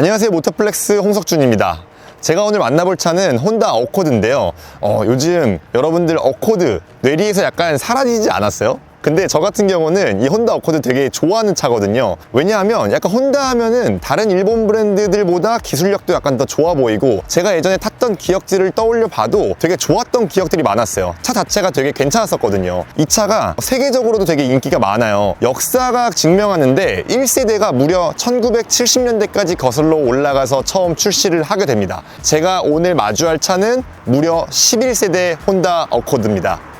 안녕하세요. 모터플렉스 홍석준입니다. 제가 오늘 만나볼 차는 혼다 어코드인데요. 어, 요즘 여러분들 어코드 뇌리에서 약간 사라지지 않았어요? 근데 저 같은 경우는 이 혼다 어코드 되게 좋아하는 차거든요. 왜냐하면 약간 혼다 하면은 다른 일본 브랜드들보다 기술력도 약간 더 좋아 보이고 제가 예전에 탔던 기억들을 떠올려 봐도 되게 좋았던 기억들이 많았어요. 차 자체가 되게 괜찮았었거든요. 이 차가 세계적으로도 되게 인기가 많아요. 역사가 증명하는데 1세대가 무려 1970년대까지 거슬러 올라가서 처음 출시를 하게 됩니다. 제가 오늘 마주할 차는 무려 11세대 혼다 어코드입니다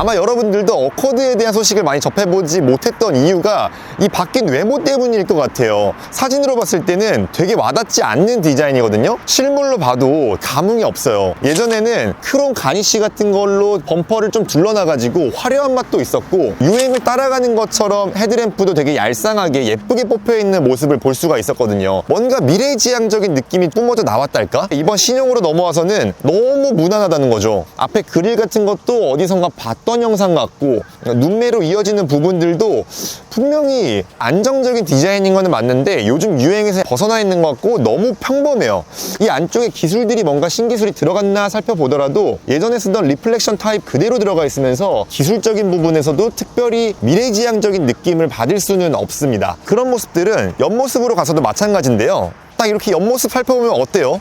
아마 여러분들도 어코드에 대한 소식을 많이 접해보지 못했던 이유가 이 바뀐 외모 때문일 것 같아요. 사진으로 봤을 때는 되게 와닿지 않는 디자인이거든요. 실물로 봐도 감흥이 없어요. 예전에는 크롬 가니쉬 같은 걸로 범퍼를 좀 둘러놔가지고 화려한 맛도 있었고 유행을 따라가는 것처럼 헤드램프도 되게 얄쌍하게 예쁘게 뽑혀있는 모습을 볼 수가 있었거든요. 뭔가 미래지향적인 느낌이 뿜어져 나왔달까? 이번 신형으로 넘어와서는 너무 무난하다는 거죠. 앞에 그릴 같은 것도 어디선가 봤던 영상 같고 눈매로 이어지는 부분들도 분명히 안정적인 디자인인 거는 맞는데 요즘 유행에서 벗어나 있는 것 같고 너무 평범해요. 이 안쪽에 기술들이 뭔가 신기술이 들어갔나 살펴보더라도 예전에 쓰던 리플렉션 타입 그대로 들어가 있으면서 기술적인 부분에서도 특별히 미래지향적인 느낌을 받을 수는 없습니다. 그런 모습들은 옆모습으로 가서도 마찬가지인데요. 딱 이렇게 옆모습 살펴보면 어때요?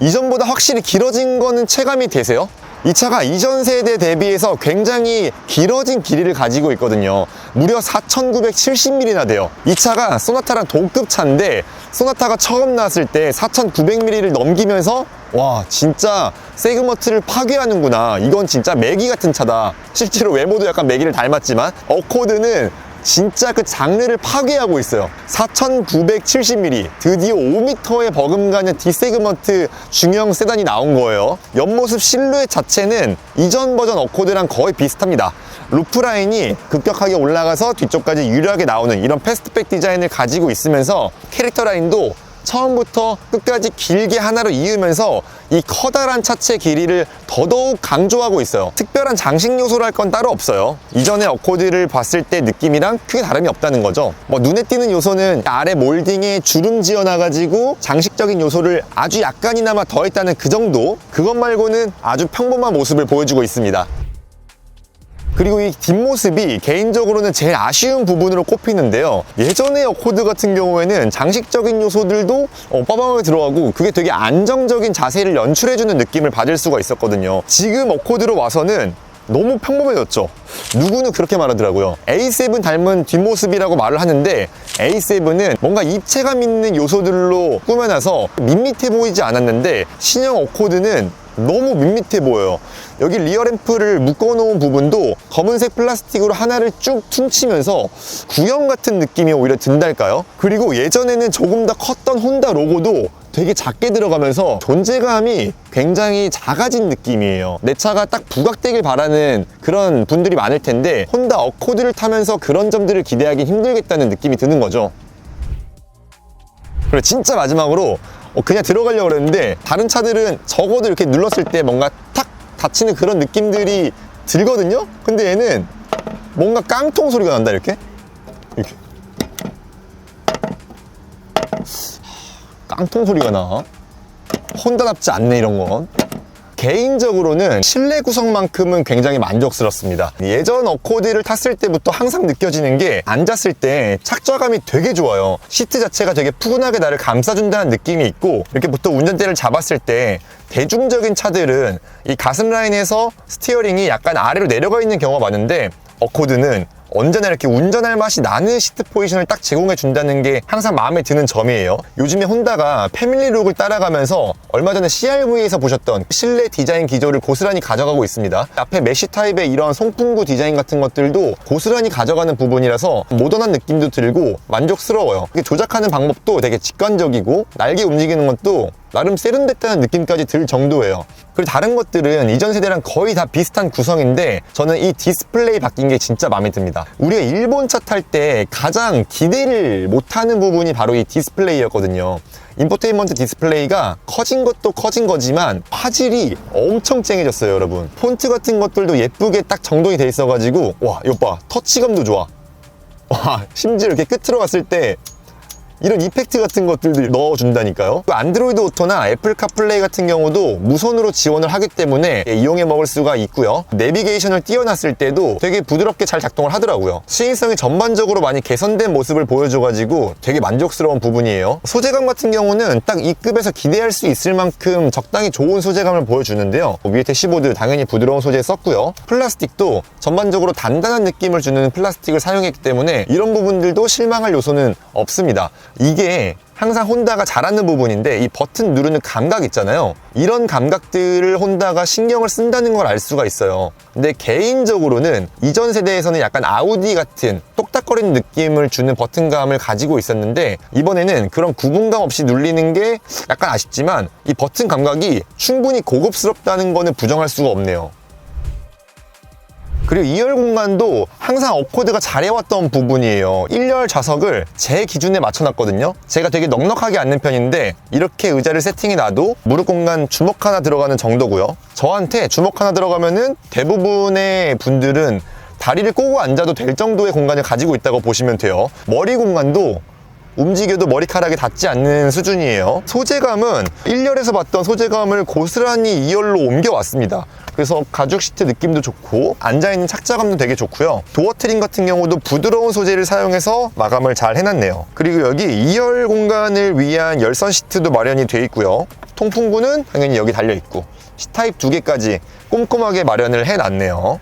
이전보다 확실히 길어진 거는 체감이 되세요? 이 차가 이전 세대 대비해서 굉장히 길어진 길이를 가지고 있거든요. 무려 4,970mm나 돼요. 이 차가 소나타랑 동급 차인데 소나타가 처음 나왔을 때 4,900mm를 넘기면서 와 진짜 세그머트를 파괴하는구나. 이건 진짜 매기 같은 차다. 실제로 외모도 약간 매기를 닮았지만 어코드는 진짜 그 장르를 파괴하고 있어요. 4970mm 드디어 5m의 버금가는 디세그먼트 중형 세단이 나온 거예요. 옆모습 실루엣 자체는 이전 버전 어코드랑 거의 비슷합니다. 루프라인이 급격하게 올라가서 뒤쪽까지 유려하게 나오는 이런 패스트백 디자인을 가지고 있으면서 캐릭터 라인도 처음부터 끝까지 길게 하나로 이으면서 이 커다란 차체 길이를 더더욱 강조하고 있어요. 특별한 장식 요소를 할건 따로 없어요. 이전에 어코드를 봤을 때 느낌이랑 크게 다름이 없다는 거죠. 뭐 눈에 띄는 요소는 아래 몰딩에 주름 지어놔가지고 장식적인 요소를 아주 약간이나마 더했다는 그 정도? 그것 말고는 아주 평범한 모습을 보여주고 있습니다. 그리고 이 뒷모습이 개인적으로는 제일 아쉬운 부분으로 꼽히는데요. 예전의 어코드 같은 경우에는 장식적인 요소들도 어, 빠방하게 들어가고 그게 되게 안정적인 자세를 연출해주는 느낌을 받을 수가 있었거든요. 지금 어코드로 와서는 너무 평범해졌죠. 누구는 그렇게 말하더라고요. A7 닮은 뒷모습이라고 말을 하는데 A7은 뭔가 입체감 있는 요소들로 꾸며놔서 밋밋해 보이지 않았는데 신형 어코드는 너무 밋밋해 보여요. 여기 리어램프를 묶어놓은 부분도 검은색 플라스틱으로 하나를 쭉 퉁치면서 구형 같은 느낌이 오히려 든달까요? 그리고 예전에는 조금 더 컸던 혼다 로고도 되게 작게 들어가면서 존재감이 굉장히 작아진 느낌이에요. 내 차가 딱 부각되길 바라는 그런 분들이 많을 텐데 혼다 어코드를 타면서 그런 점들을 기대하기 힘들겠다는 느낌이 드는 거죠. 그리고 진짜 마지막으로 어, 그냥 들어가려고 그랬는데 다른 차들은 적어도 이렇게 눌렀을 때 뭔가 탁 닫히는 그런 느낌들이 들거든요? 근데 얘는 뭔가 깡통 소리가 난다 이렇게? 이렇게. 깡통 소리가 나. 혼다답지 않네 이런 건 개인적으로는 실내 구성만큼은 굉장히 만족스럽습니다. 예전 어코드를 탔을 때부터 항상 느껴지는 게 앉았을 때 착좌감이 되게 좋아요. 시트 자체가 되게 푸근하게 나를 감싸준다는 느낌이 있고 이렇게 보통 운전대를 잡았을 때 대중적인 차들은 이 가슴 라인에서 스티어링이 약간 아래로 내려가 있는 경우가 많은데 어코드는 언제나 이렇게 운전할 맛이 나는 시트 포지션을 딱 제공해 준다는 게 항상 마음에 드는 점이에요. 요즘에 혼다가 패밀리 룩을 따라가면서 얼마 전에 CRV에서 보셨던 실내 디자인 기조를 고스란히 가져가고 있습니다. 앞에 메쉬 타입의 이런 송풍구 디자인 같은 것들도 고스란히 가져가는 부분이라서 모던한 느낌도 들고 만족스러워요. 조작하는 방법도 되게 직관적이고 날개 움직이는 것도 나름 세련됐다는 느낌까지 들 정도예요. 그리고 다른 것들은 이전 세대랑 거의 다 비슷한 구성인데 저는 이 디스플레이 바뀐 게 진짜 마음에 듭니다. 우리가 일본 차 탈 때 가장 기대를 못하는 부분이 바로 이 디스플레이였거든요. 인포테인먼트 디스플레이가 커진 것도 커진 거지만 화질이 엄청 쨍해졌어요 여러분 폰트 같은 것들도 예쁘게 딱 정돈이 돼 있어가지고 와 이거 봐 터치감도 좋아 와 심지어 이렇게 끝으로 갔을 때 이런 이펙트 같은 것들도 넣어준다니까요. 그 안드로이드 오토나 애플 카플레이 같은 경우도 무선으로 지원을 하기 때문에 이용해 먹을 수가 있고요. 내비게이션을 띄워놨을 때도 되게 부드럽게 잘 작동을 하더라고요. 시인성이 전반적으로 많이 개선된 모습을 보여줘가지고 되게 만족스러운 부분이에요. 소재감 같은 경우는 딱 이 급에서 기대할 수 있을 만큼 적당히 좋은 소재감을 보여주는데요. 위에 대시보드 당연히 부드러운 소재 썼고요. 플라스틱도 전반적으로 단단한 느낌을 주는 플라스틱을 사용했기 때문에 이런 부분들도 실망할 요소는 없습니다. 이게 항상 혼다가 잘하는 부분인데 이 버튼 누르는 감각 있잖아요. 이런 감각들을 혼다가 신경을 쓴다는 걸 알 수가 있어요. 근데 개인적으로는 이전 세대에서는 약간 아우디 같은 똑딱거리는 느낌을 주는 버튼감을 가지고 있었는데 이번에는 그런 구분감 없이 눌리는 게 약간 아쉽지만 이 버튼 감각이 충분히 고급스럽다는 거는 부정할 수가 없네요. 그리고 2열 공간도 항상 어코드가 잘해왔던 부분이에요 1열 좌석을 제 기준에 맞춰놨거든요 제가 되게 넉넉하게 앉는 편인데 이렇게 의자를 세팅해 놔도 무릎 공간 주먹 하나 들어가는 정도고요 저한테 주먹 하나 들어가면은 대부분의 분들은 다리를 꼬고 앉아도 될 정도의 공간을 가지고 있다고 보시면 돼요 머리 공간도 움직여도 머리카락이 닿지 않는 수준이에요. 소재감은 1열에서 봤던 소재감을 고스란히 2열로 옮겨왔습니다. 그래서 가죽 시트 느낌도 좋고 앉아있는 착자감도 되게 좋고요. 도어 트림 같은 경우도 부드러운 소재를 사용해서 마감을 잘 해놨네요. 그리고 여기 2열 공간을 위한 열선 시트도 마련이 돼 있고요. 통풍구는 당연히 여기 달려있고 C타입 두 개까지 꼼꼼하게 마련을 해놨네요.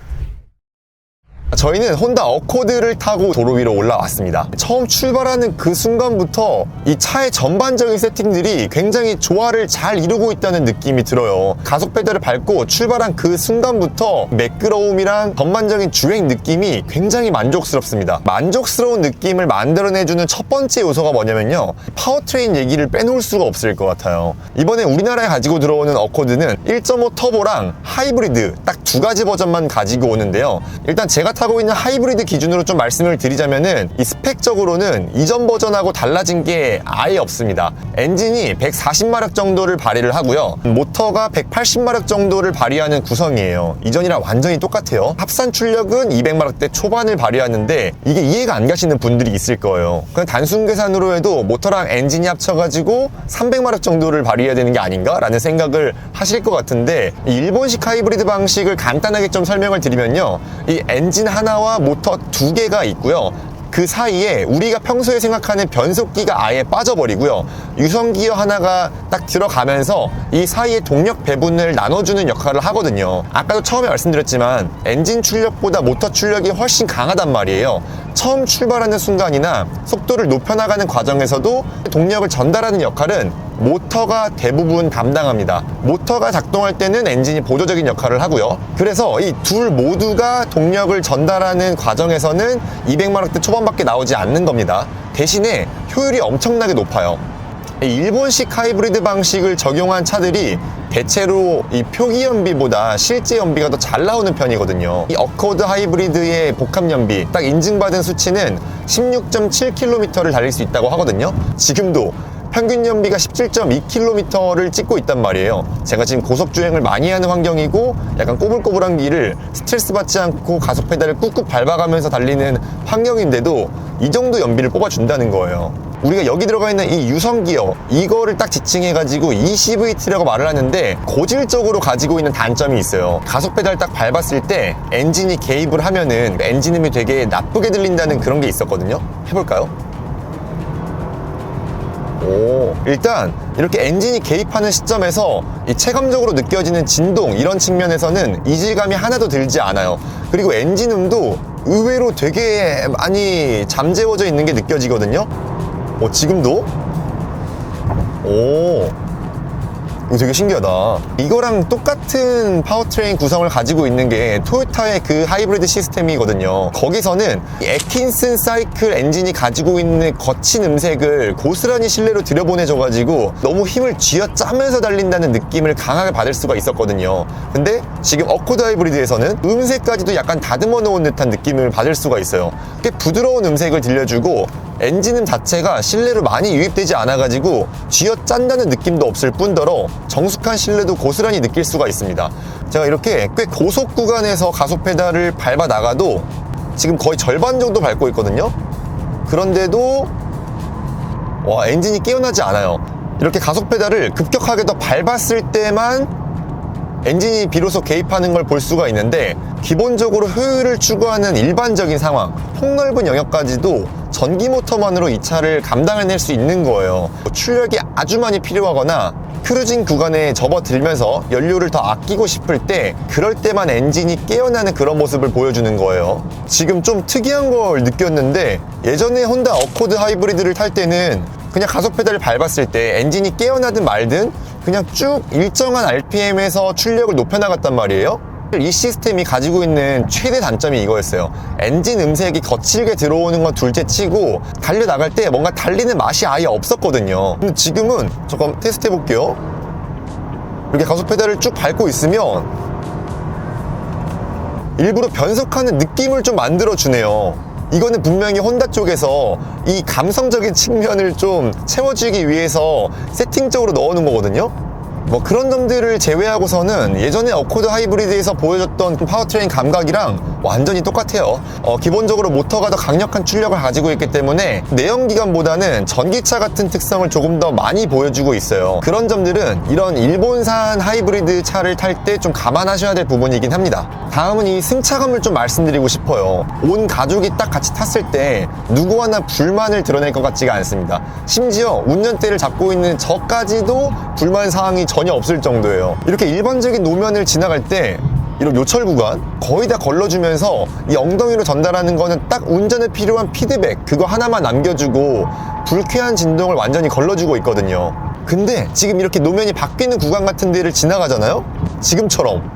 저희는 혼다 어코드를 타고 도로 위로 올라왔습니다. 처음 출발하는 그 순간부터 이 차의 전반적인 세팅들이 굉장히 조화를 잘 이루고 있다는 느낌이 들어요. 가속 페달을 밟고 출발한 그 순간부터 매끄러움이랑 전반적인 주행 느낌이 굉장히 만족스럽습니다. 만족스러운 느낌을 만들어내주는 첫 번째 요소가 뭐냐면요. 파워트레인 얘기를 빼놓을 수가 없을 것 같아요. 이번에 우리나라에 가지고 들어오는 어코드는 1.5 터보랑 하이브리드 딱 두 가지 버전만 가지고 오는데요. 일단 제가 타고 있는 하이브리드 기준으로 좀 말씀을 드리자면은 이 스펙적으로는 이전 버전하고 달라진 게 아예 없습니다. 엔진이 140마력 정도를 발휘를 하고요. 모터가 180마력 정도를 발휘하는 구성이에요. 이전이랑 완전히 똑같아요. 합산 출력은 200마력대 초반을 발휘하는데 이게 이해가 안 가시는 분들이 있을 거예요. 그냥 단순 계산으로 해도 모터랑 엔진이 합쳐가지고 300마력 정도를 발휘해야 되는 게 아닌가라는 생각을 하실 것 같은데 이 일본식 하이브리드 방식을 간단하게 좀 설명을 드리면요. 이 엔진 하나와 모터 두 개가 있고요. 그 사이에 우리가 평소에 생각하는 변속기가 아예 빠져버리고요. 유성기어 하나가 딱 들어가면서 이 사이에 동력 배분을 나눠주는 역할을 하거든요. 아까도 처음에 말씀드렸지만 엔진 출력보다 모터 출력이 훨씬 강하단 말이에요. 처음 출발하는 순간이나 속도를 높여나가는 과정에서도 동력을 전달하는 역할은 모터가 대부분 담당합니다. 모터가 작동할 때는 엔진이 보조적인 역할을 하고요. 그래서 이 둘 모두가 동력을 전달하는 과정에서는 200마력대 초반밖에 나오지 않는 겁니다. 대신에 효율이 엄청나게 높아요. 이 일본식 하이브리드 방식을 적용한 차들이 대체로 이 표기 연비보다 실제 연비가 더 잘 나오는 편이거든요. 이 어코드 하이브리드의 복합 연비 딱 인증받은 수치는 16.7km를 달릴 수 있다고 하거든요. 지금도 평균 연비가 17.2km를 찍고 있단 말이에요. 제가 지금 고속 주행을 많이 하는 환경이고 약간 꼬불꼬불한 길을 스트레스 받지 않고 가속 페달을 꾹꾹 밟아가면서 달리는 환경인데도 이 정도 연비를 뽑아준다는 거예요. 우리가 여기 들어가 있는 이 유성 기어 이거를 딱 지칭해가지고 ECVT라고 말을 하는데 고질적으로 가지고 있는 단점이 있어요. 가속 페달 딱 밟았을 때 엔진이 개입을 하면은 엔진음이 되게 나쁘게 들린다는 그런 게 있었거든요. 해볼까요? 오, 일단 이렇게 엔진이 개입하는 시점에서 이 체감적으로 느껴지는 진동 이런 측면에서는 이질감이 하나도 들지 않아요. 그리고 엔진음도 의외로 되게 많이 잠재워져 있는 게 느껴지거든요. 어, 지금도? 오. 이거 되게 신기하다. 이거랑 똑같은 파워트레인 구성을 가지고 있는 게 토요타의 그 하이브리드 시스템이거든요. 거기서는 이 에킨슨 사이클 엔진이 가지고 있는 거친 음색을 고스란히 실내로 들여보내줘가지고 너무 힘을 쥐어짜면서 달린다는 느낌을 강하게 받을 수가 있었거든요. 근데 지금 어코드 하이브리드에서는 음색까지도 약간 다듬어 놓은 듯한 느낌을 받을 수가 있어요. 꽤 부드러운 음색을 들려주고 엔진음 자체가 실내로 많이 유입되지 않아가지고 쥐어짠다는 느낌도 없을 뿐더러 정숙한 실내도 고스란히 느낄 수가 있습니다. 제가 이렇게 꽤 고속 구간에서 가속 페달을 밟아 나가도 지금 거의 절반 정도 밟고 있거든요. 그런데도 와 엔진이 깨어나지 않아요. 이렇게 가속 페달을 급격하게 더 밟았을 때만 엔진이 비로소 개입하는 걸 볼 수가 있는데 기본적으로 효율을 추구하는 일반적인 상황 폭넓은 영역까지도 전기 모터만으로 이 차를 감당해낼 수 있는 거예요 출력이 아주 많이 필요하거나 크루징 구간에 접어들면서 연료를 더 아끼고 싶을 때 그럴 때만 엔진이 깨어나는 그런 모습을 보여주는 거예요 지금 좀 특이한 걸 느꼈는데 예전에 혼다 어코드 하이브리드를 탈 때는 그냥 가속 페달을 밟았을 때 엔진이 깨어나든 말든 그냥 쭉 일정한 RPM에서 출력을 높여나갔단 말이에요. 이 시스템이 가지고 있는 최대 단점이 이거였어요. 엔진 음색이 거칠게 들어오는 건 둘째 치고 달려나갈 때 뭔가 달리는 맛이 아예 없었거든요. 근데 지금은 잠깐 테스트 해볼게요. 이렇게 가속 페달을 쭉 밟고 있으면 일부러 변속하는 느낌을 좀 만들어주네요. 이거는 분명히 혼다 쪽에서 이 감성적인 측면을 좀 채워주기 위해서 세팅적으로 넣어놓은 거거든요. 뭐 그런 점들을 제외하고서는 예전에 어코드 하이브리드에서 보여줬던 그 파워트레인 감각이랑 완전히 똑같아요. 어, 기본적으로 모터가 더 강력한 출력을 가지고 있기 때문에 내연기관보다는 전기차 같은 특성을 조금 더 많이 보여주고 있어요. 그런 점들은 이런 일본산 하이브리드 차를 탈 때 좀 감안하셔야 될 부분이긴 합니다. 다음은 이 승차감을 좀 말씀드리고 싶어요. 온 가족이 딱 같이 탔을 때 누구 하나 불만을 드러낼 것 같지가 않습니다. 심지어 운전대를 잡고 있는 저까지도 불만 사항이 전혀 없을 정도예요. 이렇게 일반적인 노면을 지나갈 때 이런 요철 구간 거의 다 걸러주면서 이 엉덩이로 전달하는 거는 딱 운전에 필요한 피드백 그거 하나만 남겨주고 불쾌한 진동을 완전히 걸러주고 있거든요. 근데 지금 이렇게 노면이 바뀌는 구간 같은 데를 지나가잖아요? 지금처럼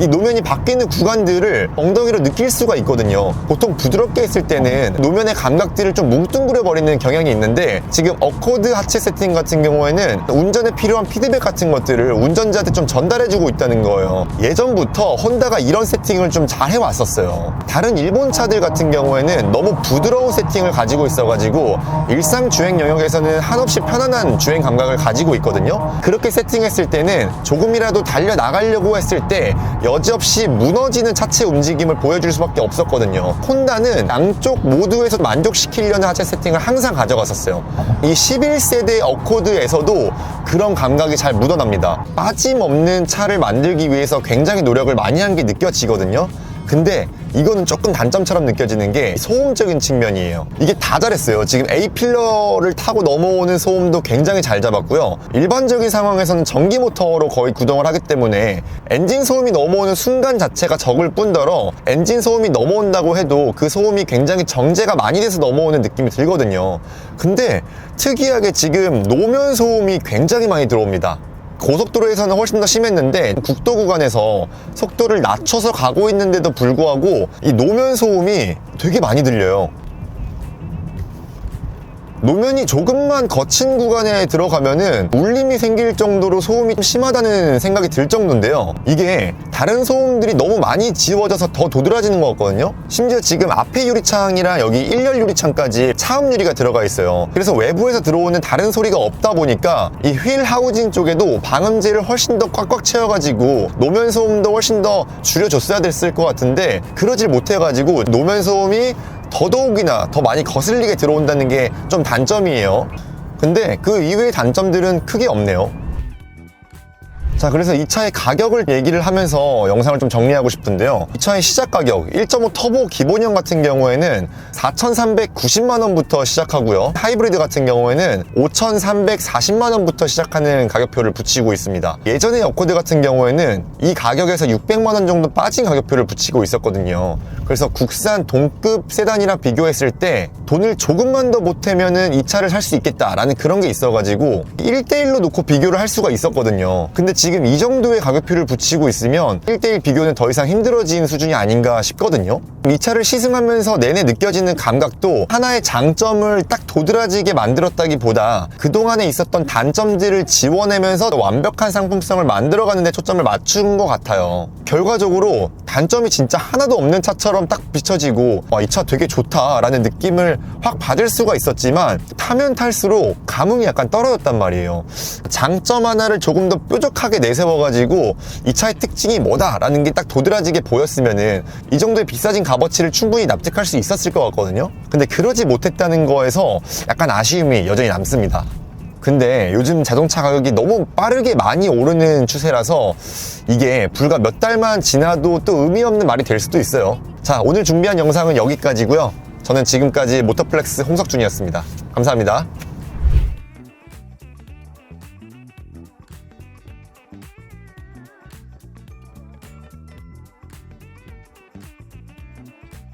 이 노면이 바뀌는 구간들을 엉덩이로 느낄 수가 있거든요. 보통 부드럽게 했을 때는 노면의 감각들을 좀 뭉뚱그려 버리는 경향이 있는데 지금 어코드 하체 세팅 같은 경우에는 운전에 필요한 피드백 같은 것들을 운전자한테 좀 전달해주고 있다는 거예요. 예전부터 혼다가 이런 세팅을 좀 잘 해왔었어요. 다른 일본 차들 같은 경우에는 너무 부드러운 세팅을 가지고 있어가지고 일상 주행 영역에서는 한없이 편안한 주행 감각을 가지고 있거든요. 그렇게 세팅했을 때는 조금이라도 달려 나가려고 했을 때 여지없이 무너지는 차체 움직임을 보여줄 수밖에 없었거든요. 혼다는 양쪽 모두에서 만족시키려는 하체 세팅을 항상 가져갔었어요. 이 11세대 어코드에서도 그런 감각이 잘 묻어납니다. 빠짐없는 차를 만들기 위해서 굉장히 노력을 많이 한 게 느껴지거든요. 근데 이거는 조금 단점처럼 느껴지는 게 소음적인 측면이에요. 이게 다 잘했어요. 지금 A 필러를 타고 넘어오는 소음도 굉장히 잘 잡았고요. 일반적인 상황에서는 전기 모터로 거의 구동을 하기 때문에 엔진 소음이 넘어오는 순간 자체가 적을 뿐더러 엔진 소음이 넘어온다고 해도 그 소음이 굉장히 정제가 많이 돼서 넘어오는 느낌이 들거든요. 근데 특이하게 지금 노면 소음이 굉장히 많이 들어옵니다. 고속도로에서는 훨씬 더 심했는데 국도 구간에서 속도를 낮춰서 가고 있는데도 불구하고 이 노면 소음이 되게 많이 들려요. 노면이 조금만 거친 구간에 들어가면은 울림이 생길 정도로 소음이 좀 심하다는 생각이 들 정도인데요. 이게 다른 소음들이 너무 많이 지워져서 더 도드라지는 것 같거든요. 심지어 지금 앞에 유리창이랑 여기 1열 유리창까지 차음 유리가 들어가 있어요. 그래서 외부에서 들어오는 다른 소리가 없다 보니까 이 휠 하우징 쪽에도 방음제를 훨씬 더 꽉꽉 채워가지고 노면 소음도 훨씬 더 줄여줬어야 됐을 것 같은데 그러질 못해가지고 노면 소음이 더더욱이나 더 많이 거슬리게 들어온다는 게 좀 단점이에요. 근데 그 이외의 단점들은 크게 없네요. 자, 그래서 이 차의 가격을 얘기를 하면서 영상을 좀 정리하고 싶은데요. 이 차의 시작 가격 1.5 터보 기본형 같은 경우에는 4,390만 원부터 시작하고요. 하이브리드 같은 경우에는 5,340만 원부터 시작하는 가격표를 붙이고 있습니다. 예전에 어코드 같은 경우에는 이 가격에서 600만 원 정도 빠진 가격표를 붙이고 있었거든요. 그래서 국산 동급 세단이랑 비교했을 때 돈을 조금만 더 보태면은 이 차를 살 수 있겠다라는 그런 게 있어가지고 1대1로 놓고 비교를 할 수가 있었거든요. 근데 지금 이 정도의 가격표를 붙이고 있으면 1대1 비교는 더 이상 힘들어진 수준이 아닌가 싶거든요. 이 차를 시승하면서 내내 느껴지는 감각도 하나의 장점을 딱 도드라지게 만들었다기보다 그동안에 있었던 단점들을 지워내면서 완벽한 상품성을 만들어가는 데 초점을 맞춘 것 같아요. 결과적으로 단점이 진짜 하나도 없는 차처럼 딱 비춰지고 이 차 되게 좋다라는 느낌을 확 받을 수가 있었지만 타면 탈수록 감흥이 약간 떨어졌단 말이에요. 장점 하나를 조금 더 뾰족하게 내세워가지고 이 차의 특징이 뭐다라는 게 딱 도드라지게 보였으면은 이 정도의 비싸진 값어치를 충분히 납득할 수 있었을 것 같거든요. 근데 그러지 못했다는 거에서 약간 아쉬움이 여전히 남습니다. 근데 요즘 자동차 가격이 너무 빠르게 많이 오르는 추세라서 이게 불과 몇 달만 지나도 또 의미 없는 말이 될 수도 있어요. 자, 오늘 준비한 영상은 여기까지고요. 저는 지금까지 모터플렉스 홍석준이었습니다. 감사합니다.